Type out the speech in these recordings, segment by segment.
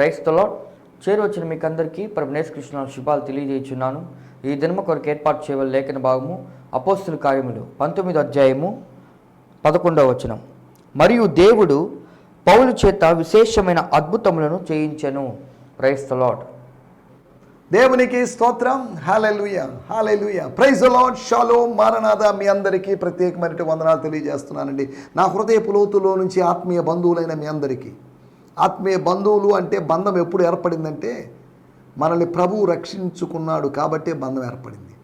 క్రైస్తలో చేరువచ్చిన మీకు అందరికీ ప్రభునేశ్ కృష్ణ శుభాలు తెలియజేయుచున్నాను. ఈ దినమ కొరకు ఏర్పాటు చేయవల లేఖన భాగము అపోస్తుల కార్యములు. పంతొమ్మిదో అధ్యాయము పదకొండవ వచనం. మరియు దేవుడు పౌలు చేత విశేషమైన అద్భుతములను చేయించెను. క్రైస్తలాడ్ దేవునికి స్తోత్రం. Hallelujah hallelujah praise Lord shallow మారనాథ మీ అందరికీ ప్రత్యేకమైన వందనాలు తెలియజేస్తున్నానండి. నా హృదయపు లోతులో నుంచి ఆత్మీయ బంధువులైన మీ అందరికీ. ఆత్మీయ బంధువులు అంటే బంధం ఎప్పుడు ఏర్పడిందంటే మనల్ని ప్రభువు రక్షించుకున్నాడు కాబట్టే బంధం ఏర్పడింది.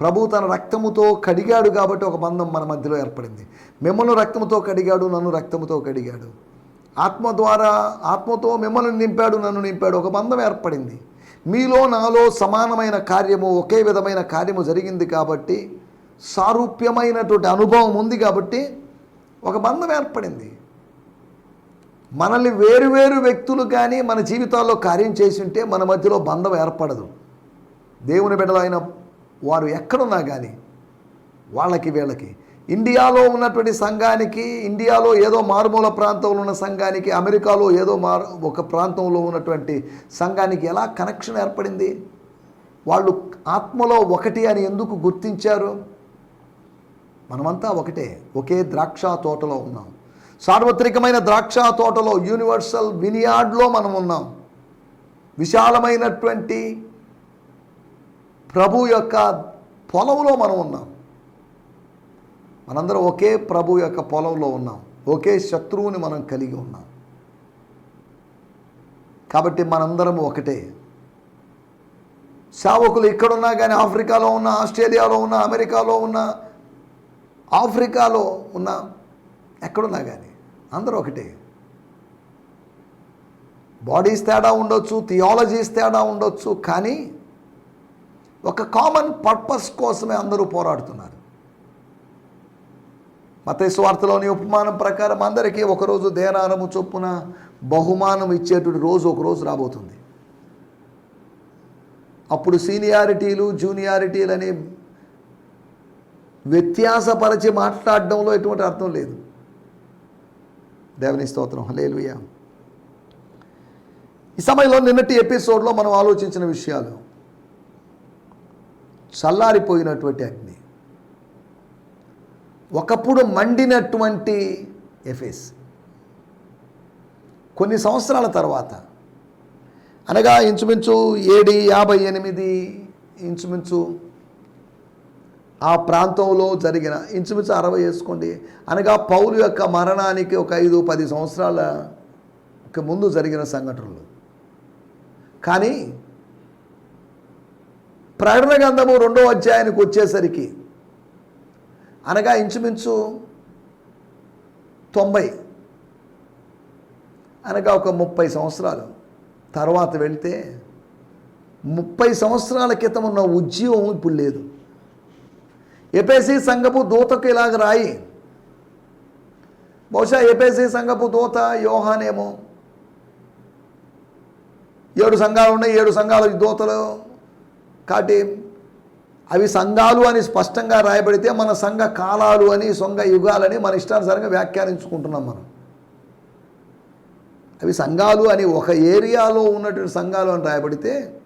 ప్రభు తన రక్తముతో కడిగాడు కాబట్టి ఒక బంధం మన మధ్యలో ఏర్పడింది. మిమ్మల్ని రక్తముతో కడిగాడు నన్ను రక్తముతో కడిగాడు. ఆత్మ ద్వారా ఆత్మతో మిమ్మల్ని నింపాడు నన్ను నింపాడు ఒక బంధం ఏర్పడింది. మీలో నాలో సమానమైన కార్యము ఒకే విధమైన కార్యము జరిగింది కాబట్టి సారూప్యమైనటువంటి అనుభవం ఉంది కాబట్టి ఒక బంధం ఏర్పడింది. మనల్ని వేరు వేరు వ్యక్తులు కానీ మన జీవితాల్లో కార్యం చేసి ఉంటే మన మధ్యలో బంధం ఏర్పడదు. దేవుని బిడ్డలైన వారు ఎక్కడున్నా కానీ వాళ్ళకి వీళ్ళకి. ఇండియాలో ఉన్నటువంటి సంఘానికి ఇండియాలో ఏదో మారుమూల ప్రాంతంలో ఉన్న సంఘానికి అమెరికాలో ఏదో మారు ఒక ప్రాంతంలో ఉన్నటువంటి సంఘానికి ఎలా కనెక్షన్ ఏర్పడింది? వాళ్ళు ఆత్మలో ఒకటి అని ఎందుకు గుర్తించారు? మనమంతా ఒకటే ఒకే ద్రాక్ష తోటలో ఉన్నాం. సార్వత్రికమైన ద్రాక్ష తోటలో యూనివర్సల్ వినియార్డ్లో మనం ఉన్నాం. విశాలమైనటువంటి ప్రభు యొక్క పొలంలో మనం ఉన్నాం. మనందరం ఒకే ప్రభు యొక్క పొలంలో ఉన్నాం. ఒకే శత్రువుని మనం కలిగి ఉన్నాం. కాబట్టి మనందరం ఒకటే. సేవకులు ఇక్కడున్నా కానీ ఆఫ్రికాలో ఉన్న ఆస్ట్రేలియాలో ఉన్న అమెరికాలో ఉన్న ఆఫ్రికాలో ఉన్న ఎక్కడున్నా కానీ అందరూ ఒకటే. బాడీస్ తేడా ఉండొచ్చు థియాలజీస్ తేడా ఉండొచ్చు కానీ ఒక కామన్ పర్పస్ కోసమే అందరూ పోరాడుతున్నారు. మత స్వార్థలోని ఉపమానం ప్రకారం అందరికీ ఒకరోజు దేనారము చొప్పున బహుమానం ఇచ్చేటువంటి రోజు ఒకరోజు రాబోతుంది. అప్పుడు సీనియారిటీలు జూనియారిటీలు అని వ్యత్యాసపరిచి మాట్లాడడంలో ఎటువంటి అర్థం లేదు. దేవుని స్తోత్రం. లేలుయ ఈ సమయంలో నిన్నటి ఎపిసోడ్లో మనం ఆలోచించిన విషయాలు. చల్లారిపోయినటువంటి అగ్ని. ఒకప్పుడు మండినటువంటి ఎఫెస్. కొన్ని సంవత్సరాల తర్వాత. అనగా ఇంచుమించు ఏడి యాభై ఎనిమిది ఇంచుమించు ఆ ప్రాంతంలో జరిగిన ఇంచుమించు అరవై వేసుకోండి. అనగా పౌలు యొక్క మరణానికి ఒక ఐదు పది సంవత్సరాల ముందు జరిగిన సంఘటనలు. కానీ ప్రకటన గ్రంథము రెండో అధ్యాయానికి వచ్చేసరికి అనగా ఇంచుమించు తొంభై అనగా ఒక ముప్పై సంవత్సరాలు. తర్వాత వెళ్తే ముప్పై సంవత్సరాల క్రితం ఉన్న ఉద్యోగం ఇప్పుడు లేదు. ఎపేసి సంఘపు దూతకు ఇలాగ రాయి. బహుశా ఎపేసి సంఘపు దూత యోహానేమో. ఏడు సంఘాలు ఉన్నాయి ఏడు సంఘాలు దూతలు. కాబట్టి అవి సంఘాలు అని స్పష్టంగా రాయబడితే మన సంఘ కాలాలు అని సొంగ యుగాలని మన ఇష్టానుసారంగా వ్యాఖ్యానించుకుంటున్నాం మనం. అవి సంఘాలు అని ఒక ఏరియాలో ఉన్నటువంటి సంఘాలు అని రాయబడితే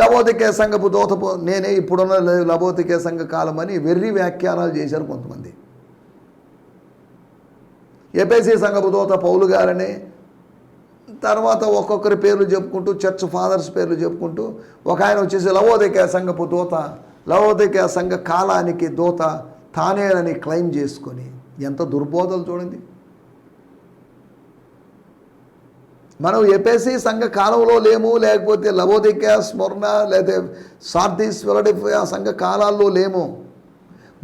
లవోదికే సంఘపు దోతపు నేనే ఇప్పుడున్న లవోదికే సంఘ కాలం అని వెర్రి వ్యాఖ్యానాలు చేశారు కొంతమంది. ఏపీసీ సంఘపు దోత పౌలు గారని తర్వాత ఒక్కొక్కరి పేర్లు చెప్పుకుంటూ చర్చ్ ఫాదర్స్ పేర్లు చెప్పుకుంటూ ఒక ఆయన వచ్చేసి లవోదిక సంఘపు దూత లవోదిక సంఘ కాలానికి దూత తానేనని క్లెయిమ్ చేసుకొని ఎంత దుర్బోధలు చూడండి. మనం ఎపేసి సంఘ కాలంలో లేము లేకపోతే లవోదిక స్మరణ లేకపోతే సార్దీస్ వెలడిఫియా సంఘ కాలాల్లో లేము.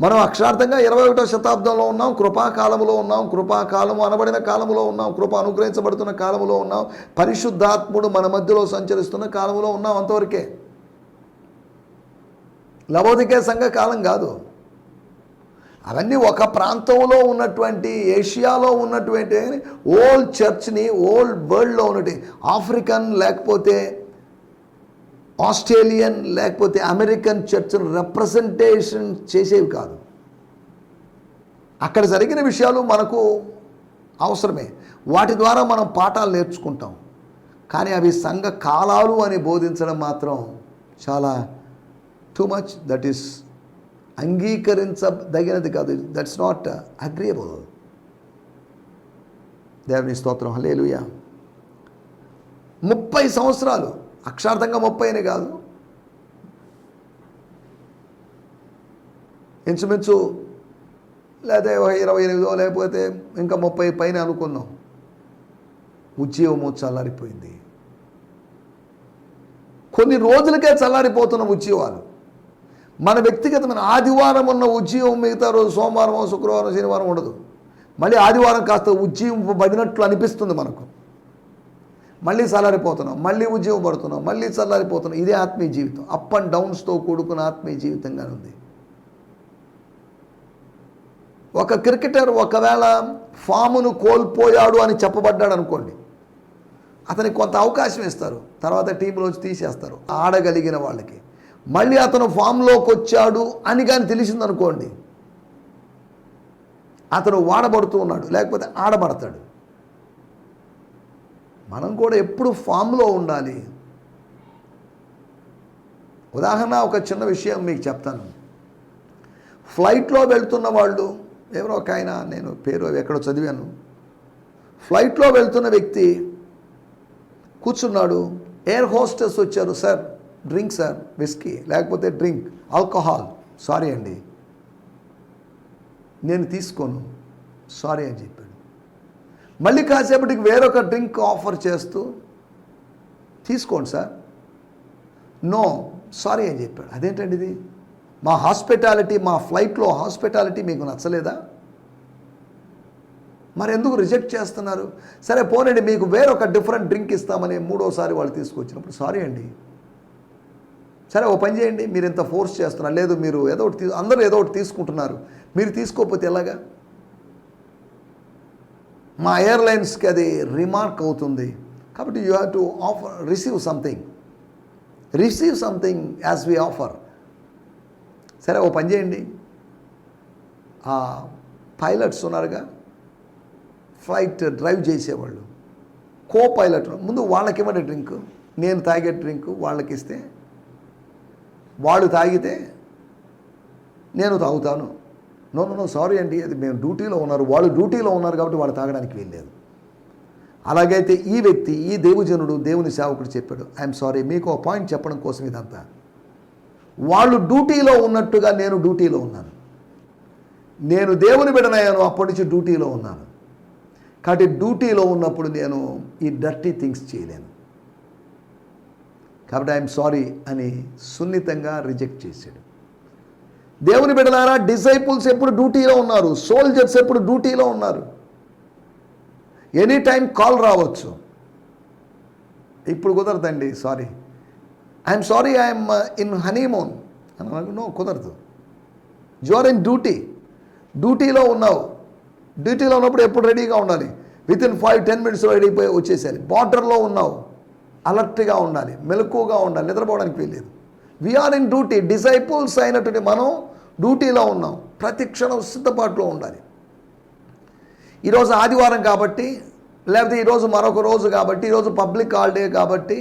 మనం అక్షరార్థంగా ఇరవై ఒకటో శతాబ్దంలో ఉన్నాం కృపాకాలంలో ఉన్నాం కృపాకాలము అనబడిన కాలంలో ఉన్నాం కృప అనుగ్రహించబడుతున్న కాలంలో ఉన్నాం పరిశుద్ధాత్ముడు మన మధ్యలో సంచరిస్తున్న కాలంలో ఉన్నాం అంతవరకే. లవోదికే సంఘ కాలం కాదు. అవన్నీ ఒక ప్రాంతంలో ఉన్నటువంటి ఏషియాలో ఉన్నటువంటి ఓల్డ్ చర్చ్ని ఓల్డ్ వరల్డ్లో ఉన్నటువంటి ఆఫ్రికన్ లేకపోతే ఆస్ట్రేలియన్ లేకపోతే అమెరికన్ చర్చ్ను రిప్రజెంటేషన్ చేసేవి కాదు. అక్కడ జరిగిన విషయాలు మనకు అవసరమే. వాటి ద్వారా మనం పాఠాలు నేర్చుకుంటాం. కానీ అవి సంఘ కాలాలు అని బోధించడం మాత్రం చాలా టూ మచ్ దట్ ఈస్ అంగీకరించదగినది కాదు. దట్స్ నాట్ అగ్రియబుల్ దేవుని స్తోత్రం. హలేలుయా ముప్పై సంవత్సరాలు. అక్షార్థంగా ముప్పై అని కాదు. ఇంచుమించు లేదా ఇరవై ఎనిమిదో లేకపోతే ఇంకా ముప్పై పైన అనుకుందాం. ఉద్యోగము చల్లారిపోయింది. కొన్ని రోజులకే చల్లారిపోతున్న ఉద్యోగాలు మన వ్యక్తిగతమైన ఆదివారం ఉన్న ఉజ్జీవం మిగతా రోజు సోమవారం శుక్రవారం శనివారం ఉండదు. మళ్ళీ ఆదివారం కాస్త ఉజ్జీవింపబడినట్లు అనిపిస్తుంది మనకు. మళ్ళీ చల్లారిపోతున్నాం మళ్ళీ ఉద్యోగం పడుతున్నాం మళ్ళీ చల్లారిపోతున్నాం ఇదే ఆత్మీయ జీవితం. అప్ అండ్ డౌన్స్తో కూడుకున్న ఆత్మీయ జీవితంగా ఉంది. ఒక క్రికెటర్ ఒకవేళ ఫామును కోల్పోయాడు అని చెప్పబడ్డాడు అనుకోండి అతనికి కొంత అవకాశం ఇస్తారు. తర్వాత టీంలోంచి తీసేస్తారు ఆడగలిగిన వాళ్ళకి. మళ్ళీ అతను ఫామ్లోకి వచ్చాడు అని కానీ తెలిసిందనుకోండి. అతను వాడబడుతూ ఉన్నాడు లేకపోతే ఆడబడతాడు. మనం కూడా ఎప్పుడు ఫామ్లో ఉండాలి? ఉదాహరణ ఒక చిన్న విషయం మీకు చెప్తాను. ఫ్లైట్లో వెళ్తున్న వాళ్ళు ఎవరో ఒక ఆయన నేను పేరు ఎక్కడో చదివాను. ఫ్లైట్లో వెళ్తున్న వ్యక్తి కూర్చున్నాడు ఎయిర్ హోస్టెస్ వచ్చారు సార్ డ్రింక్ సార్ విస్కీ లేకపోతే డ్రింక్ ఆల్కహాల్ సారీ అండి. నేను తీసుకోను సారీ అని చెప్పాడు. మళ్ళీ కాసేపటికి వేరొక డ్రింక్ ఆఫర్ చేస్తూ తీసుకోండి సార్. నో సారీ అని చెప్పాడు. అదేంటండి ఇది? మా హాస్పిటాలిటీ మా ఫ్లైట్లో హాస్పిటాలిటీ మీకు నచ్చలేదా? మరి ఎందుకు రిజెక్ట్ చేస్తున్నారు? సరే పోనండి మీకు వేరొక డిఫరెంట్ డ్రింక్ ఇస్తామని మూడోసారి వాళ్ళు తీసుకొచ్చినప్పుడు సారీ అండి. సరే ఓ పని చేయండి మీరు ఇంత ఫోర్స్ చేస్తున్నారు. లేదు మీరు ఏదో ఒకటి అందరూ ఏదో ఒకటి తీసుకుంటున్నారు. మీరు తీసుకోకపోతే ఎలాగా? మా ఎయిర్లైన్స్కి అది రిమార్క్ అవుతుంది. కాబట్టి you have to offer receive something receive something as we offer సరే ఓ పని చేయండి. ఆ పైలట్స్ ఉన్నారుగా? ఫ్లైట్ డ్రైవ్ చేసేవాళ్ళు. కో పైలట్ ముందు వాళ్ళకి ఇవ్వండి డ్రింక్. నేను తాగే డ్రింక్ వాళ్ళకి ఇస్తే వాళ్ళు తాగితే నేను తాగుతాను. నో నో నో సారీ అండి అది మేము డ్యూటీలో ఉన్నారు. వాళ్ళు డ్యూటీలో ఉన్నారు కాబట్టి వాళ్ళు తాగడానికి వీల్లేదు. అలాగైతే ఈ వ్యక్తి ఈ దేవుజనుడు దేవుని సేవకుడు చెప్పాడు ఐఎమ్ సారీ మీకు ఒక పాయింట్ చెప్పడం కోసం ఇదంతా. వాళ్ళు డ్యూటీలో ఉన్నట్టుగా నేను డ్యూటీలో ఉన్నాను. నేను దేవుని బిడనయ్యాను అప్పటి నుంచి డ్యూటీలో ఉన్నాను. కాబట్టి డ్యూటీలో ఉన్నప్పుడు నేను ఈ డర్టీ థింగ్స్ చేయలేను. కాబట్టి ఐఎమ్ సారీ అని సున్నితంగా రిజెక్ట్ చేశాడు. దేవుని బిడలారా డిసైపుల్స్ ఎప్పుడు డ్యూటీలో ఉన్నారు? సోల్జర్స్ ఎప్పుడు డ్యూటీలో ఉన్నారు? ఎనీ టైం కాల్ రావచ్చు. ఇప్పుడు కుదరదండి sorry I'm sorry I'm in honeymoon అని నాకు కుదరదు. యు ఆర్ ఇన్ డ్యూటీ డ్యూటీలో ఉన్నావు. డ్యూటీలో ఉన్నప్పుడు ఎప్పుడు రెడీగా ఉండాలి? విత్ ఇన్ ఫైవ్ టెన్ మినిట్స్లో రెడీ అయిపోయి వచ్చేసేయాలి. బార్డర్లో ఉన్నావు. అలర్ట్గా ఉండాలి మెలకువగా ఉండాలి నిద్రపోవడానికి వీల్లేదు. వీఆర్ ఇన్ డ్యూటీ డిసైపుల్స్ అయినటువంటి మనం డ్యూటీలో ఉన్నాం ప్రతి క్షణం సిద్ధపాటులో ఉండాలి. ఈరోజు ఆదివారం కాబట్టి లేకపోతే ఈరోజు మరొక రోజు కాబట్టి ఈరోజు పబ్లిక్ హాలిడే కాబట్టి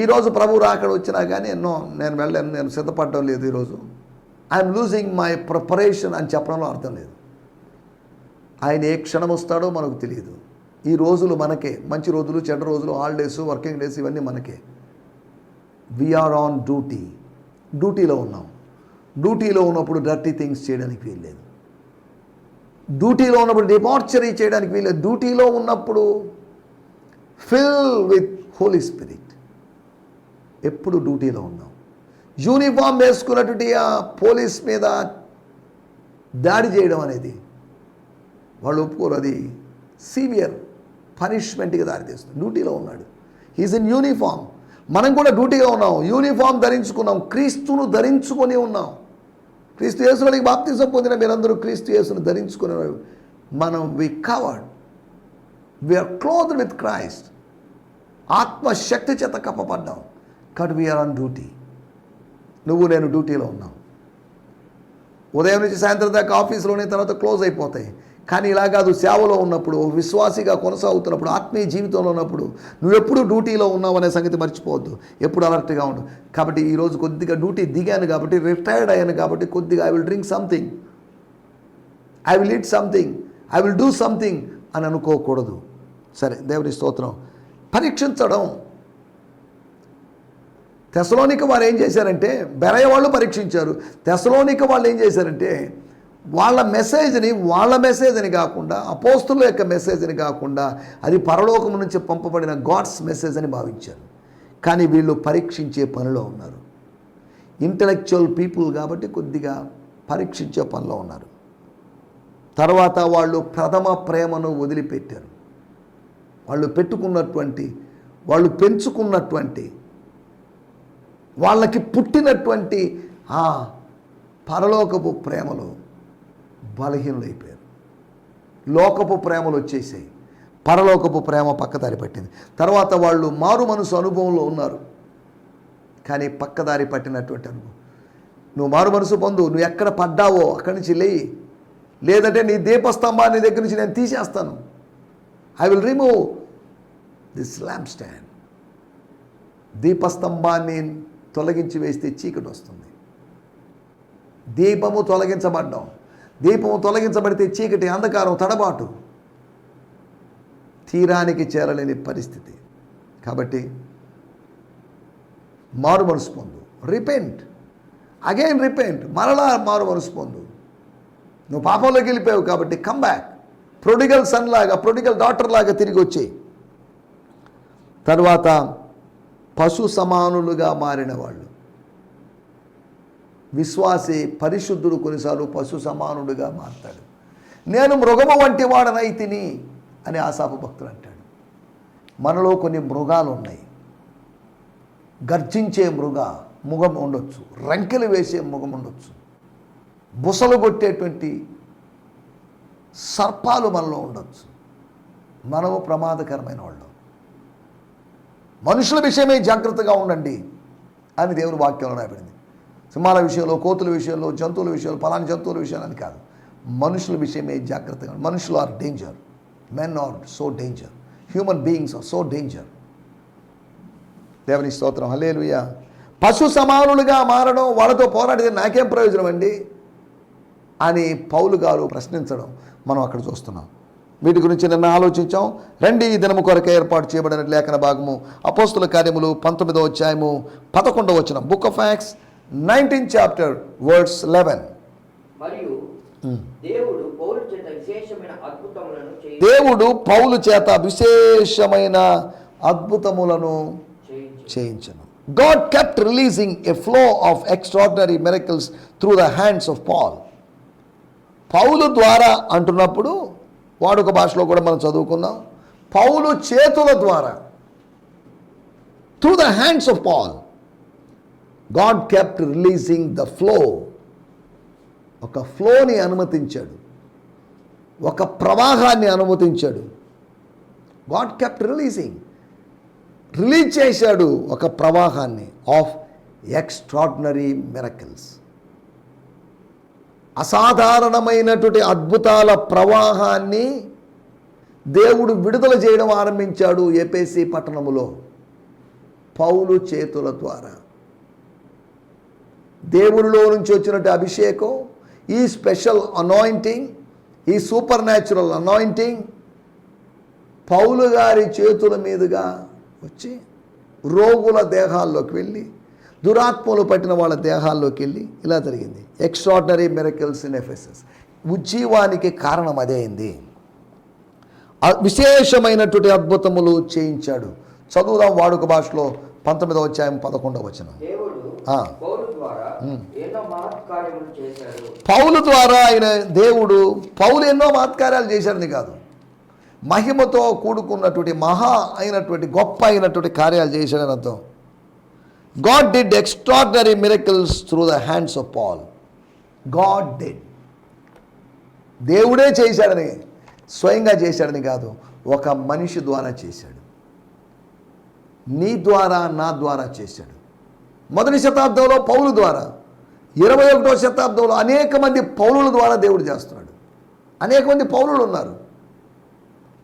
ఈరోజు ప్రభు రాకడ వచ్చినా కానీ ఎన్నో నేను వెళ్ళాను నేను సిద్ధపడడం లేదు ఈరోజు. ఐఎమ్ లూజింగ్ మై ప్రిపరేషన్ అని చెప్పడంలో అర్థం లేదు. ఆయన ఏ క్షణం వస్తాడో మనకు తెలియదు. ఈ రోజులు మనకే మంచి రోజులు చెడ్డ రోజులు హాలిడేస్ వర్కింగ్ డేస్ ఇవన్నీ మనకే. వీఆర్ ఆన్ డ్యూటీ డ్యూటీలో ఉన్నాం. డ్యూటీలో ఉన్నప్పుడు డర్టీ థింగ్స్ చేయడానికి వీల్లేదు. డ్యూటీలో ఉన్నప్పుడు డిపార్చరీ చేయడానికి వీల్లేదు. డ్యూటీలో ఉన్నప్పుడు ఫిల్ విత్ హోలీ స్పిరిట్ ఎప్పుడు డ్యూటీలో ఉన్నాం. యూనిఫామ్ వేసుకున్నటువంటి ఆ పోలీస్ మీద దాడి చేయడం అనేది వాళ్ళు ఒప్పుకోరు. అది సీవియర్ పనిష్మెంట్కి దారితీస్తుంది. డ్యూటీలో ఉన్నాడు. హీజ్ ఇన్ యూనిఫామ్ మనం కూడా డ్యూటీగా ఉన్నాం. యూనిఫామ్ ధరించుకున్నాం. క్రీస్తును ధరించుకొని ఉన్నాం. క్రీస్తు యేసులకి బాప్తిజం పొందిన మీరందరూ క్రీస్తు యేసును ధరించుకునే మనం we covered we are cloth with Christ ఆత్మశక్తి చేత కప్పబడ్డాం. కాబట్టి వీఆర్ ఆన్ డ్యూటీ నువ్వు నేను డ్యూటీలో ఉన్నాం. ఉదయం నుంచి సాయంత్రం దాకా ఆఫీస్లోనే తర్వాత క్లోజ్ అయిపోతాయి. కానీ ఇలా కాదు సేవలో ఉన్నప్పుడు విశ్వాసిగా కొనసాగుతున్నప్పుడు ఆత్మీయ జీవితంలో ఉన్నప్పుడు నువ్వు ఎప్పుడు డ్యూటీలో ఉన్నావు అనే సంగతి మర్చిపోవద్దు. ఎప్పుడు అలర్ట్గా ఉండు. కాబట్టి ఈరోజు కొద్దిగా డ్యూటీ దిగాను కాబట్టి రిటైర్డ్ అయ్యాను కాబట్టి కొద్దిగా I will drink something I will eat something I will do something అని అనుకోకూడదు. సరే దేవుని స్తోత్రం. పరీక్షించడం. తెసలోనిక వారు ఏం చేశారంటే బెరయ వాళ్ళు పరీక్షించారు. తెసలోనిక వాళ్ళు ఏం చేశారంటే వాళ్ళ మెసేజ్ని వాళ్ళ మెసేజ్ అని కాకుండా అపోస్తుల యొక్క మెసేజ్ అని కాకుండా అది పరలోకం నుంచి పంపబడిన గాడ్స్ మెసేజ్ అని భావించారు. కానీ వీళ్ళు పరీక్షించే పనిలో ఉన్నారు. ఇంటలెక్చువల్ పీపుల్ కాబట్టి కొద్దిగా పరీక్షించే పనిలో ఉన్నారు. తర్వాత వాళ్ళు ప్రథమ ప్రేమను వదిలిపెట్టారు. వాళ్ళు పెట్టుకున్నటువంటి వాళ్ళు పెంచుకున్నటువంటి వాళ్ళకి పుట్టినటువంటి ఆ పరలోకపు ప్రేమలో బలహీనులైపోయారు లోకపు ప్రేమలు వచ్చేసాయి. పరలోకపు ప్రేమ పక్కదారి పట్టింది. తర్వాత వాళ్ళు మారు మనసు అనుభవంలో ఉన్నారు. కానీ పక్కదారి పట్టినటువంటి అనుభవం. నువ్వు మారు మనసు పొందు నువ్వు ఎక్కడ పడ్డావో అక్కడి నుంచి లేయి. లేదంటే నీ దీపస్తంభాన్ని దగ్గర నుంచి నేను తీసేస్తాను. I will remove this lamp stand దీపస్తంభాన్ని తొలగించి వేస్తే చీకటి వస్తుంది. దీపము తొలగించబడ్డాం. దీపం తొలగించబడితే చీకటి అంధకారం తడబాటు. తీరానికి చేరలేని పరిస్థితి. కాబట్టి మారు మనసు పొందు. రిపెంట్ అగైన్ రిపెంట్ మరలా మారు మనసు పొందు. నువ్వు పాపంలోకి వెళ్ళిపోయావు కాబట్టి కమ్బ్యాక్ ప్రొడిగల్ సన్ లాగా ప్రొడిగల్ డాటర్ లాగా తిరిగి వచ్చేయి. తర్వాత పశు సమానులుగా మారిన వాళ్ళు. విశ్వాసే పరిశుద్ధుడు కొన్నిసార్లు పశు సమానుడుగా మారతాడు. నేను మృగము వంటి వాడనై తిని అని ఆశాపు భక్తుడు అంటాడు. మనలో కొన్ని మృగాలు ఉన్నాయి గర్జించే మృగ ముఖం ఉండొచ్చు. రంకెలు వేసే ముఖం ఉండొచ్చు. బుసలు కొట్టేటువంటి సర్పాలు మనలో ఉండొచ్చు. మనము ప్రమాదకరమైన వాళ్ళు. మనుషుల విషయమే జాగ్రత్తగా ఉండండి అని దేవుని వాక్యంలో రాయబడింది. సింహాల విషయంలో కోతుల విషయంలో జంతువుల విషయంలో పలాని జంతువుల విషయాలు అని కాదు. మనుషుల విషయమే జాగ్రత్తగా మనుషులు are danger men are so danger human beings are so danger దేవుని స్తోత్రం. హలేలుయ పశు సమానులుగా మారడం వాళ్ళతో పోరాడితే నాకేం ప్రయోజనం అండి? అని పౌలు గారు ప్రశ్నించడం మనం అక్కడ చూస్తున్నాం. వీటి గురించి నిన్న ఆలోచించాం. రండి ఈ దినము కొరకు ఏర్పాటు చేయబడిన లేఖన భాగము అపోస్తుల కార్యములు పంతొమ్మిదో అధ్యాయము పదకొండవ వచ్చిన book of Acts nineteen chapter words eleven. మరియు దేవుడు పౌలు చేత విశేషమైన అద్భుతములను చేయి దేవుడు పౌలు చేత విశేషమైన అద్భుతములను చేయించు చేయించను. God kept releasing a flow of extraordinary miracles through the hands of Paul పౌలు ద్వారా అంటున్నప్పుడు వాడుక భాషలో కూడా మనం చదువుకున్నాం పౌలు చేతుల ద్వారా through the hands of Paul God kept releasing the flow ఒక ఫ్లోని అనుమతించాడు. ఒక ప్రవాహాన్ని అనుమతించాడు. గాడ్ కెప్ట్ రిలీజింగ్ రిలీజ్ చేశాడు ఒక ప్రవాహాన్ని ఆఫ్ ఎక్స్ట్రాడినరీ మిరకల్స్ అసాధారణమైనటువంటి అద్భుతాల ప్రవాహాన్ని దేవుడు విడుదల చేయడం ఆరంభించాడు ఏపీసీ పట్టణములో. పౌలు చేతుల ద్వారా. దేవునిలో నుంచి వచ్చినట్టు అభిషేకం ఈ స్పెషల్ అనాయింటింగ్ ఈ సూపర్ న్యాచురల్ అనాయింటింగ్ పౌలు గారి చేతుల మీదుగా వచ్చి రోగుల దేహాల్లోకి వెళ్ళి దురాత్మలు పట్టిన వాళ్ళ దేహాల్లోకి వెళ్ళి ఇలా జరిగింది. ఎక్స్ట్రాడినరీ మిరకల్స్ ఇన్ ఎఫెసెస్ ఉజ్జీవానికి కారణం అదే అయింది. విశేషమైనటువంటి అద్భుతములు చేయించాడు. చదువుదాం వాడుక భాషలో పంతొమ్మిదవ అధ్యాయం పదకొండవ వచనం. పౌలు ద్వారా ఆయన దేవుడు పౌలు ఎన్నో మహత్కార్యాలు చేశాడని కాదు. మహిమతో కూడుకున్నటువంటి మహా అయినటువంటి గొప్ప అయినటువంటి కార్యాలు చేశాడని అర్థం. God did extraordinary miracles through the hands of Paul God did దేవుడే చేశాడని స్వయంగా చేశాడని కాదు ఒక మనిషి ద్వారా చేశాడు. నీ ద్వారా నా ద్వారా చేశాడు. మొదటి శతాబ్దంలో పౌలు ద్వారా ఇరవై ఒకటో శతాబ్దంలో అనేక మంది పౌరుల ద్వారా దేవుడు చేస్తున్నాడు. అనేక మంది పౌరులు ఉన్నారు.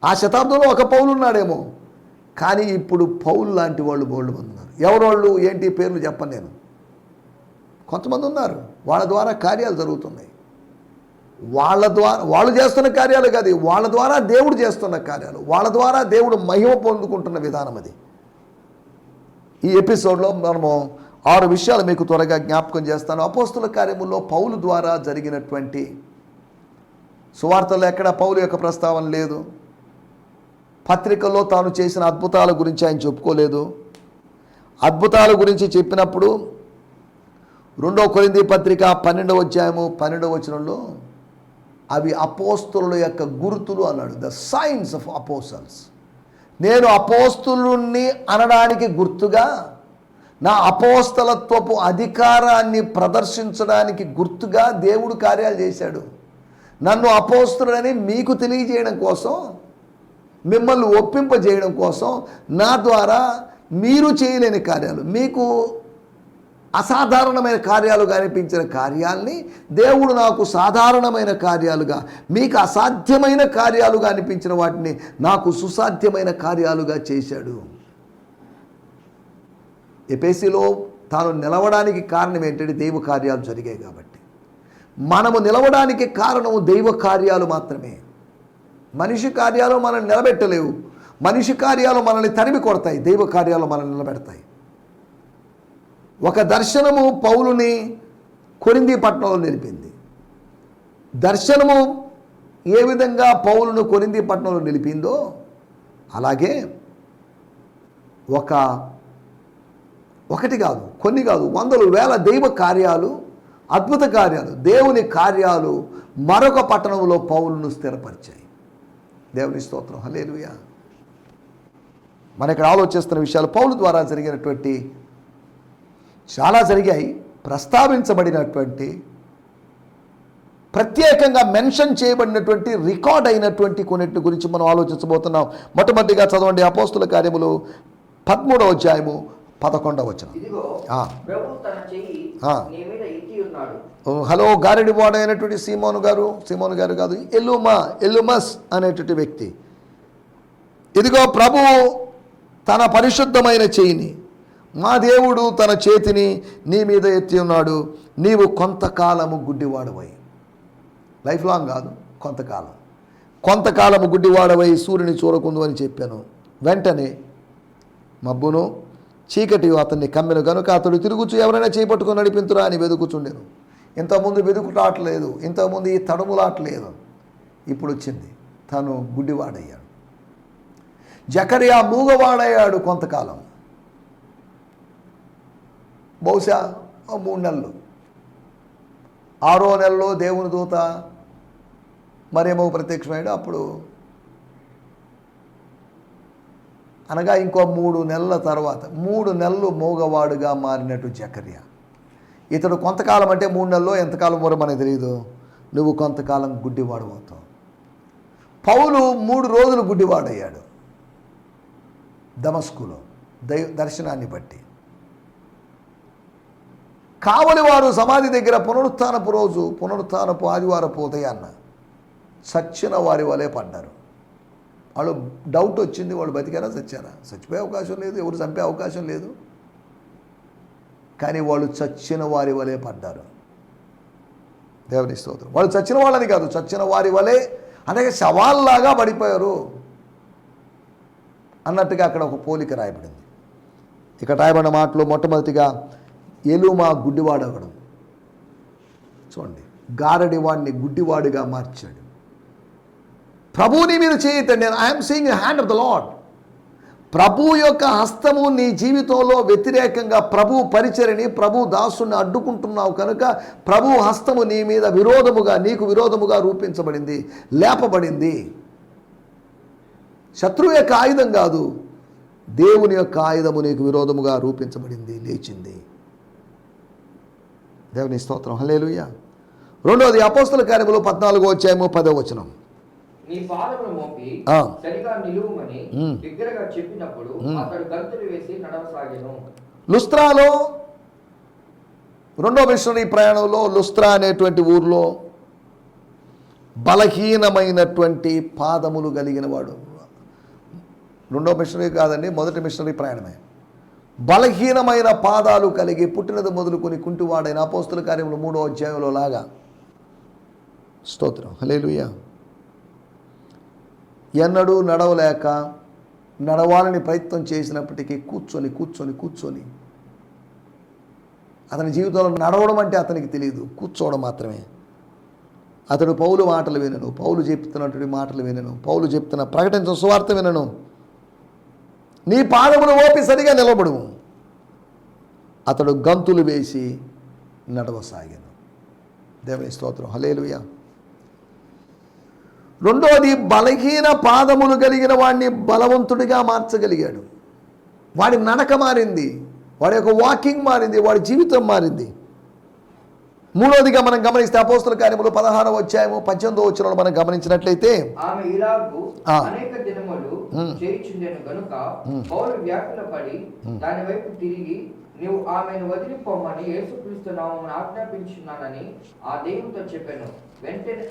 ఆ శతాబ్దంలో ఒక పౌలు ఉన్నాడేమో కానీ ఇప్పుడు పౌలు లాంటి వాళ్ళు బోల్డ్ మంది ఉన్నారు. ఎవరోళ్ళు ఏంటి పేర్లు చెప్పను నేను. కొంతమంది ఉన్నారు. వాళ్ళ ద్వారా కార్యాలు జరుగుతున్నాయి. వాళ్ళ ద్వారా వాళ్ళు చేస్తున్న కార్యాలు కాదు వాళ్ళ ద్వారా దేవుడు చేస్తున్న కార్యాలు. వాళ్ళ ద్వారా దేవుడు మహిమ పొందుకుంటున్న విధానం అది. ఈ ఎపిసోడ్లో మనము ఆరు విషయాలు మీకు త్వరగా జ్ఞాపకం చేస్తాను. అపోస్తుల కార్యములో పౌలు ద్వారా జరిగినటువంటి సువార్తలో ఎక్కడ పౌలు యొక్క ప్రస్తావన లేదు. పత్రికల్లో తాను చేసిన అద్భుతాల గురించి ఆయన చెప్పుకోలేదు. అద్భుతాల గురించి చెప్పినప్పుడు రెండో కొరింది పత్రిక పన్నెండవ అధ్యాయము పన్నెండవ వచనంలో అవి అపోస్తుల యొక్క గుర్తులు అన్నాడు. ద సైన్స్ ఆఫ్ అపోసల్స్ నేను అపోస్తులుని అనడానికి గుర్తుగా నా అపోస్తలత్వపు అధికారాన్ని ప్రదర్శించడానికి గుర్తుగా దేవుడు కార్యాలు చేశాడు. నన్ను అపోస్తుడని మీకు తెలియజేయడం కోసం మిమ్మల్ని ఒప్పింపజేయడం కోసం నా ద్వారా మీరు చేయలేని కార్యాలు మీకు అసాధారణమైన కార్యాలుగా అనిపించిన కార్యాల్ని దేవుడు నాకు సాధారణమైన కార్యాలుగా మీకు అసాధ్యమైన కార్యాలుగా అనిపించిన వాటిని నాకు సుసాధ్యమైన కార్యాలుగా చేశాడు. ఎపేసిలో తాను నిలవడానికి కారణం ఏంటంటే దైవ కార్యాలు జరిగాయి కాబట్టి. మనము నిలవడానికి కారణము దైవ కార్యాలు మాత్రమే. మనిషి కార్యాలు మనల్ని నిలబెట్టలేవు. మనిషి కార్యాలు మనల్ని తరిమి కొడతాయి. దైవ కార్యాలు మనల్ని నిలబెడతాయి. ఒక దర్శనము పౌలుని కొరింది పట్టణంలో నిలిపింది. దర్శనము ఏ విధంగా పౌలును కొరింది పట్టణంలో నిలిపిందో అలాగే ఒక ఒకటి కాదు కొన్ని కాదు వందలు వేల దైవ కార్యాలు అద్భుత కార్యాలు దేవుని కార్యాలు మరొక పట్టణంలో పౌలును స్థిరపరిచాయి. దేవుని స్తోత్రం హలేలుయా మన ఇక్కడ ఆలోచిస్తున్న విషయాలు పౌలు ద్వారా జరిగినటువంటి చాలా జరిగాయి ప్రస్తావించబడినటువంటి ప్రత్యేకంగా మెన్షన్ చేయబడినటువంటి రికార్డ్ అయినటువంటి కొన్నిటి గురించి మనం ఆలోచించబోతున్నాం. మొట్టమొదటిగా చదవండి అపోస్తుల కార్యములు పదమూడవ అధ్యాయము పదకొండవ వచనం. ఇదిగో ఆ. ప్రభు తన చెయ్యి ఆ. నీ మీద ఎత్తి ఉన్నాడు. ఓ, హలో గారెడి వాడు అయినటువంటి సీమోను గారు సీమోను గారు కాదు ఎల్లుమా ఎల్లుమస్ అనేటువంటి వ్యక్తి. ఇదిగో ప్రభువు తన పరిశుద్ధమైన చేయిని మా దేవుడు తన చేతిని నీ మీద ఎత్తి ఉన్నాడు నీవు కొంతకాలము గుడ్డివాడవై. లైఫ్ లాంగ్ కాదు కొంతకాలం. కొంతకాలము గుడ్డివాడవై సూర్యుని చూడకుందు అని చెప్పాను. వెంటనే మబ్బును చీకటి అతన్ని కమ్మెను కనుక అతడు తిరుగుచు ఎవరైనా చేపట్టుకుని నడిపించురా అని వెతుకుచుండెను ఇంతకుముందు వెతుకుటాట్లేదు ఇంతకుముందు ఈ తడుములాట్లేదు. ఇప్పుడు వచ్చింది తను గుడ్డివాడయ్యాడు. జకరియా మూగవాడయ్యాడు కొంతకాలం. బహుశా మూడు నెలలు. ఆరో నెలలో దేవుని దూత మరేమో ప్రత్యక్షమైడు అప్పుడు అనగా ఇంకో మూడు నెలల తర్వాత మూడు నెలలు మూగవాడుగా మారినట్టు జకర్య. ఇతడు కొంతకాలం అంటే మూడు నెలల్లో ఎంతకాలం వరకు మనకు తెలియదు నువ్వు కొంతకాలం గుడ్డివాడు అవుతావు. పౌలు మూడు రోజులు గుడ్డివాడయ్యాడు. దమస్కులో దై దర్శనాన్ని బట్టి. కావలి వారు సమాధి దగ్గర పునరుత్నపు రోజు పునరుత్నపు ఆదివారపు ఉదయాన్న సచ్చిన వారి వలె పడ్డారు వాళ్ళు డౌట్ వచ్చింది వాళ్ళు బతికారా చచ్చారా? చచ్చిపోయే అవకాశం లేదు ఎవరు చంపే అవకాశం లేదు. కానీ వాళ్ళు చచ్చిన వారి వలె పడ్డారు. దేవుని స్తోత్రం. వాళ్ళు చచ్చిన వాళ్ళని కాదు చచ్చిన వారి వలె అనేక శవాల్లాగా పడిపోయారు. అన్నట్టుగా అక్కడ ఒక పోలిక రాయబడింది. ఇక్కడ రాయబడిన మాటలు మొట్టమొదటిగా ఎలుమా గుడ్డివాడవడం. చూడండి గారడివాడిని గుడ్డివాడిగా మార్చాడు. ప్రభువుని మీరు చేయతండి నేను I'm seeing hand of the Lord ప్రభు యొక్క హస్తము నీ జీవితంలో వ్యతిరేకంగా ప్రభు పరిచరిని ప్రభు దాసుని అడ్డుకుంటున్నావు కనుక ప్రభు హస్తము నీ మీద విరోధముగా నీకు విరోధముగా రూపించబడింది లేపబడింది. శత్రువు యొక్క ఆయుధం కాదు. దేవుని యొక్క ఆయుధము నీకు విరోధముగా రూపించబడింది లేచింది. దేవుని స్తోత్రం. హలేలుయ్య రెండోది అపోస్తల కార్యములు పద్నాలుగో వచ్చాయము పదో వచనం. నీ పాదమును మోపి. సరిగా నిలువుమని ఉమ్. బిగ్గరగా చెప్పినప్పుడు. అతడు గంతులు వేసి నడవసాగెను లుస్త్రాలో రెండో మిషనరీ ప్రయాణంలో లుస్త్రా అనేటువంటి ఊర్లో బలహీనమైనటువంటి పాదములు కలిగిన వాడు రెండో మిషనరీ కాదండి మొదటి మిషనరీ ప్రయాణమే బలహీనమైన పాదాలు కలిగి పుట్టినది మొదలుకొని కుంటివాడైన అపోస్తుల కార్యములు మూడో అధ్యాయంలో లాగా స్తోత్రం హలేలుయ్యా ఎన్నడూ నడవలేక నడవాలని ప్రయత్నం చేసినప్పటికీ కూర్చొని కూర్చొని కూర్చొని అతని జీవితంలో నడవడం అంటే అతనికి తెలియదు కూర్చోవడం మాత్రమే. అతడు పౌలు మాటలు వినను పౌలు చెప్తున్నటువంటి మాటలు వినను పౌలు చెప్తున్న ప్రకటించిన సువార్త వినను. నీ పాదమును ఓపి సరిగా నిలబడు అతడు గంతులు వేసి నడవసాగాను దేవుని స్తోత్రం. హలేలుయా రెండోది బలహీన పాదములు కలిగిన వాడిని బలవంతుడిగా మార్చగలిగాడు. వాడి నడక మారింది వాడి యొక్క వాకింగ్ మారింది వాడి జీవితం మారింది. మూడోదిగా మనం గమనిస్తే అపోస్తుల కార్యములు పదహారవ అధ్యాయము పద్దెనిమిదో వచ్చిన మనం గమనించినట్లయితే తిరిగి నీవు ఆమెను వదిలిపోమని యేసుక్రీస్తు నామమున ఆజ్ఞాపించున్నానని ఆ దేవునితో చెప్పాను. వెంటనే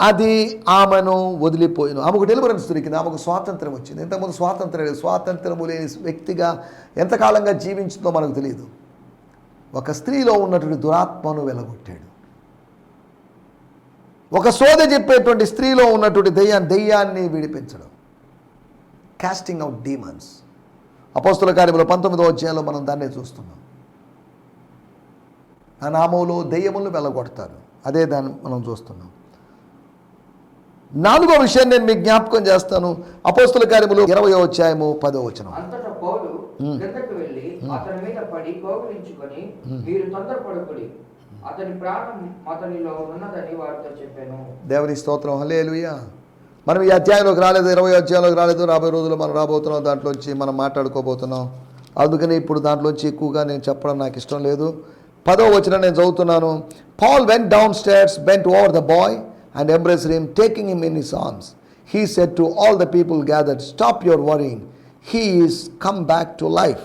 అది ఆమెను వదిలిపోయాను వదిలిపోయిను ఆమెకు డెలివరెన్స్ దొరికింది. ఆమెకు స్వాతంత్రం వచ్చింది. ఇంతకుముందు స్వాతంత్రం లేదు. స్వాతంత్రము లేని వ్యక్తిగా ఎంతకాలంగా జీవించిందో మనకు తెలియదు. ఒక స్త్రీలో ఉన్నటువంటి దురాత్మను వెలగొట్టాడు. ఒక సోద చెప్పేటువంటి స్త్రీలో ఉన్నటువంటి దెయ్యాన్ని దెయ్యాన్ని విడిపించడం. కాస్టింగ్ అవుట్ డీమన్స్ అపోస్తుల కార్యములు పంతొమ్మిదో అధ్యాయంలో మనం దాన్నే చూస్తున్నాం. ఆ నామంలో దెయ్యములను వెళ్ళగొడతారు. అదే దాన్ని మనం చూస్తున్నాం. నాలుగో విషయం నేను మీకు జ్ఞాపకం చేస్తాను. అపోస్తుల కార్యములు ఇరవై అధ్యాయము పదో వచనం. చెప్పాను. దేవుని స్తోత్రం. హలేలుయ్యా మనం ఈ అధ్యాయంలోకి రాలేదు ఇరవై అధ్యాయంలోకి రాలేదు. రాబోయే రోజుల్లో మనం రాబోతున్నాం. దాంట్లోంచి మనం మాట్లాడుకోబోతున్నాం. అందుకని ఇప్పుడు దాంట్లోంచి ఎక్కువగా నేను చెప్పడం నాకు ఇష్టం లేదు. పదో వచ్చిన నేను చదువుతున్నాను. Paul went down stairs bent over the boy and embrace him taking him in his arms he said to all the people gathered stop your worrying he is come back to life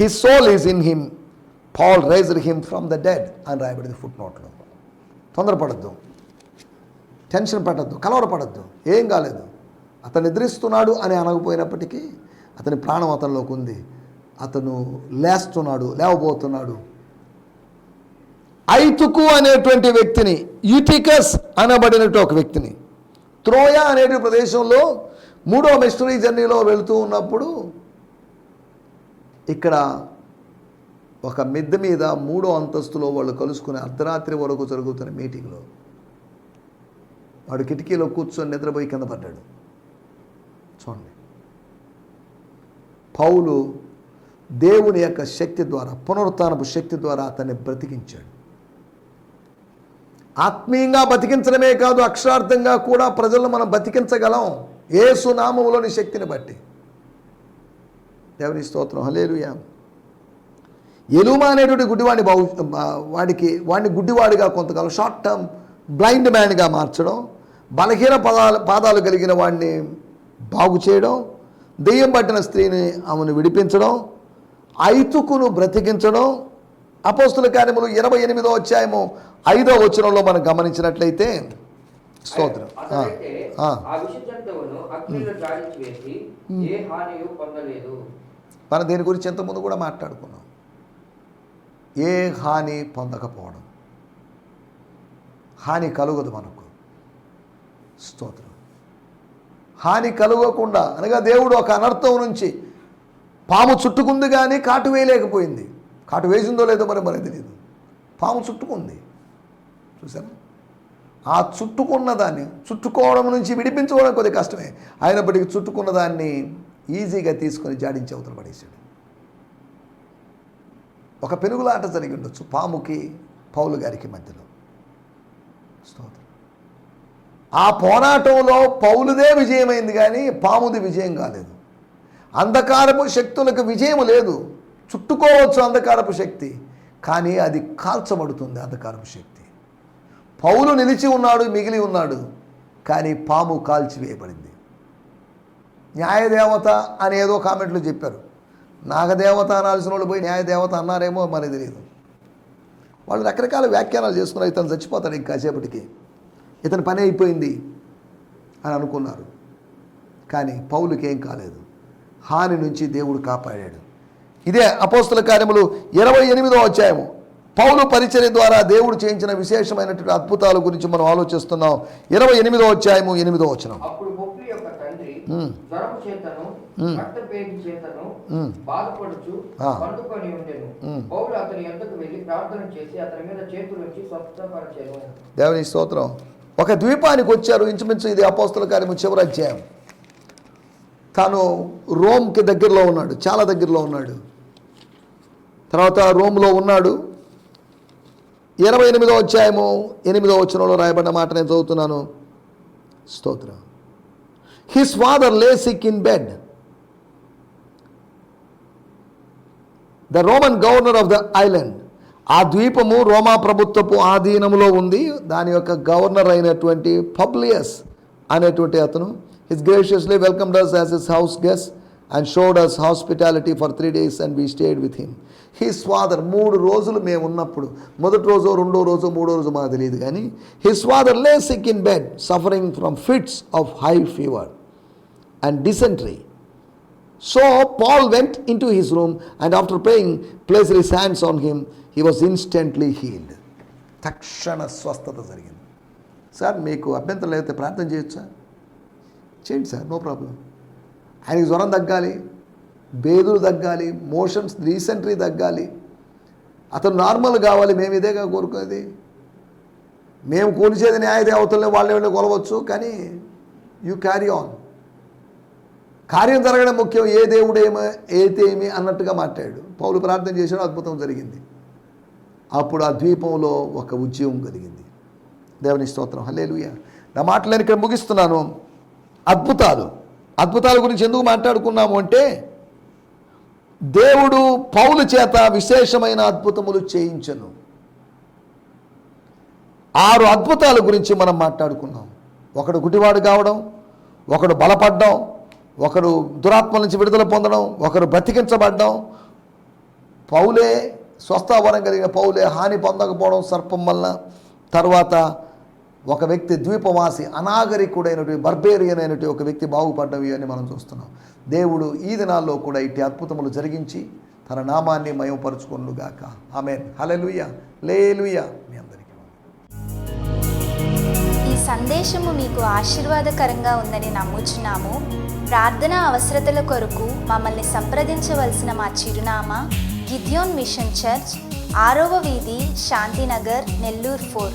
he soul is in him Paul raised him from the dead అని రాయబడింది ఫుట్ నోట్లో తొందరపడద్దు. Tension పడద్దు కలవరపడద్దు. ఏం కాలేదు. అతను నిద్రిస్తున్నాడు అని అనకపోయినప్పటికీ అతని ప్రాణం అతనిలోకి ఉంది. అతను లేస్తున్నాడు లేవబోతున్నాడు. ఐతుకు అనేటువంటి వ్యక్తిని యూటికస్ అనబడినట్టు ఒక వ్యక్తిని. త్రోయ అనేటి ప్రదేశంలో మూడో మిస్టరీ జర్నీలో వెళుతూ ఉన్నప్పుడు ఇక్కడ ఒక మిద్దె మీద మూడో అంతస్తులో వాళ్ళు కలుసుకుని అర్ధరాత్రి వరకు జరుగుతున్న మీటింగ్లో వాడు కిటికీలో కూర్చొని నిద్రపోయి కింద పడ్డాడు. చూడండి. పౌలు దేవుని యొక్క శక్తి ద్వారా పునరుత్నపు శక్తి ద్వారా అతన్ని బ్రతికించాడు. ఆత్మీయంగా బతికించడమే కాదు అక్షరార్థంగా కూడా ప్రజలను మనం బతికించగలం. ఏసు నామములోని శక్తిని బట్టి. దేవుని స్తోత్రం. హలేలుయా ఎలుమ అనేటువంటి గుడ్డివాడిని బాగు వాడికి వాడిని గుడ్డివాడిగా కొంతకాలం షార్ట్ టర్మ్ బ్లైండ్ మ్యాన్గా మార్చడం బలహీన పదాలు పాదాలు కలిగిన వాడిని బాగు చేయడం దెయ్యం పట్టిన స్త్రీని ఆమెను విడిపించడం ఐతుకును బ్రతికించడం అపోస్తుల కార్యములు ఇరవై ఎనిమిదో అధ్యాయము ఐదో వచనంలో మనం గమనించినట్లయితే స్తోత్రం. మనం దీని గురించి ఇంతకుముందు కూడా మాట్లాడుకున్నాం. ఏ హాని పొందకపోవడం. హాని కలుగదు మనకు. స్తోత్రం. హాని కలుగకుండా అనగా దేవుడు ఒక అనర్థం నుంచి పాము చుట్టుకుంది కానీ కాటు వేయలేకపోయింది. కాటు వేసిందో లేదో మరి మనకు తెలియదు పాము చుట్టుకుంది. చూసారా ఆ చుట్టుకున్న దాన్ని చుట్టుకోవడం నుంచి విడిపించుకోవడం కొద్ది కష్టమే. అయినప్పటికీ చుట్టుకున్న దాన్ని ఈజీగా తీసుకొని జాడించి అవతల పడేశాడు. ఒక పెనుగులాట జరిగి ఉండొచ్చు పాముకి పౌలు గారికి మధ్యలో. స్తోత్రం. ఆ పోరాటంలో పౌలుదే విజయమైంది కానీ పాముది విజయం కాలేదు. అంధకారపు శక్తులకు విజయం లేదు. చుట్టుకోవచ్చు అంధకారపు శక్తి కానీ అది కాల్చబడుతుంది అంధకారపు శక్తి. పౌలు నిలిచి ఉన్నాడు మిగిలి ఉన్నాడు కానీ పాము కాల్చివేయబడింది. న్యాయదేవత అని ఏదో కామెంట్లు చెప్పారు. నాగదేవత అనాల్సిన వాళ్ళు పోయి న్యాయదేవత అన్నారేమో మరి తెలియదు. వాళ్ళు రకరకాల వ్యాఖ్యానాలు చేసుకున్నారు ఇతను చచ్చిపోతాడు ఇంకాసేపటికి ఇతని పని అయిపోయింది అని అనుకున్నారు. కానీ పౌలుకి ఏం కాలేదు. హాని నుంచి దేవుడు కాపాడాడు. ఇదే అపోస్తుల కార్యములు ఇరవై ఎనిమిదో అధ్యాయము. పౌలు పరిచర్య ద్వారా దేవుడు చేయించిన విశేషమైనటువంటి అద్భుతాల గురించి మనం ఆలోచిస్తున్నాం. ఇరవై ఎనిమిదో అధ్యాయము ఎనిమిదో వచనం. అప్పుడు బొప్లి యొక్క తండ్రి మ్మ్. జ్వరం చేతను రక్తపేది చేతను మ్మ్. బాధపడుచు ఆ. పండుకొని ఉండెను. మ్మ్. పౌలు అతని ఎంతకు వెళ్ళి ప్రార్థన చేసి అతని మీద చేతులు వచ్చి స్వస్థపరచెను. దేవుని స్తోత్రం. ఒక ద్వీపానికి వచ్చారు. ఇంచుమించు ఇది అపోస్తుల కార్యము చివరి అధ్యాయం. తాను రోమ్కి దగ్గరలో ఉన్నాడు చాలా దగ్గరలో ఉన్నాడు. తర్వాత రోమ్లో ఉన్నాడు. ఇరవై ఎనిమిదో అధ్యాయము ఎనిమిదో వచనంలో రాయబడిన మాట నేను చదువుతున్నాను. స్తోత్రం. His father lay sick in bed the Roman governor of the island ఆ ద్వీపము రోమా ప్రభుత్వపు ఆధీనంలో ఉంది. దాని యొక్క గవర్నర్ అయినటువంటి పబ్లియస్ అనేటువంటి అతను. His graciously welcomed us as his house guest and showed us hospitality for three days and we stayed with him his father మూడు రోజులు మేము ఉన్నప్పుడు మొదటి రోజు రెండో రోజు మూడో రోజు మాకు తెలియదు కానీ his father lay sick in bed suffering from fits of high fever and dysentery so Paul went into his room and after praying, placed his hands on him he was instantly healed తక్షణ స్వస్థత జరిగింది. Sir మీకు అభ్యంతరం లేకపోతే ప్రార్థన చేయొచ్చా చేయండి sir no problem. ఆయనకి జ్వరం తగ్గాలి బేదులు తగ్గాలి మోషన్స్ రీసెంట్రీ తగ్గాలి. అతను నార్మల్ కావాలి మేము ఇదేగా కోరుకునేది. మేము కొలిచేది న్యాయ దేవతల్ని వాళ్ళని వెళ్ళి కొలవచ్చు కానీ యూ క్యారీ ఆన్ కార్యం జరగడం ముఖ్యం ఏ దేవుడేమో ఏతేమి అన్నట్టుగా మాట్లాడాడు. పౌలు ప్రార్థన చేశాడు అద్భుతం జరిగింది. అప్పుడు ఆ ద్వీపంలో ఒక ఉద్యమం కలిగింది. దేవుని స్తోత్రం. హలేలుయ నా మాటలు నేను ఇక్కడ ముగిస్తున్నాను. అద్భుతాలు. అద్భుతాల గురించి ఎందుకు మాట్లాడుకున్నాము అంటే దేవుడు పౌలు చేత విశేషమైన అద్భుతములు చేయించను. ఆరు అద్భుతాల గురించి మనం మాట్లాడుకున్నాం. ఒకడు గుడివాడు కావడం ఒకడు బలపడ్డం ఒకడు దురాత్మ నుంచి విడుదల పొందడం ఒకరు బ్రతికించబడ్డం. పౌలే స్వస్థావరం కలిగిన పౌలే హాని పొందకపోవడం సర్పం వలన తర్వాత ఒక వ్యక్తి ద్వీపవాసి అనాగరికుడైనటువంటి బర్బేరియన్ అయినటువంటి ఒక వ్యక్తి బాగుపడ్డవి అని మనం చూస్తున్నాం. దేవుడు ఈ దినాల్లో కూడా ఇట్టి అద్భుతములు జరిగించి తన నామాన్ని మయమపరుచుకొనుగాక ఆమె హలలుయ లేలుయ. మీ అందరికీ ఈ సందేశము మీకు ఆశీర్వాదకరంగా ఉందని నమ్ముచున్నాము. ప్రార్థన అవసరతల కొరకు మమ్మల్ని సంప్రదించవలసిన మా చిరునామా గిద్యోన్ మిషన్ చర్చ్ ఆరవ వీధి శాంతినగర్ నెల్లూరు ఫోర్.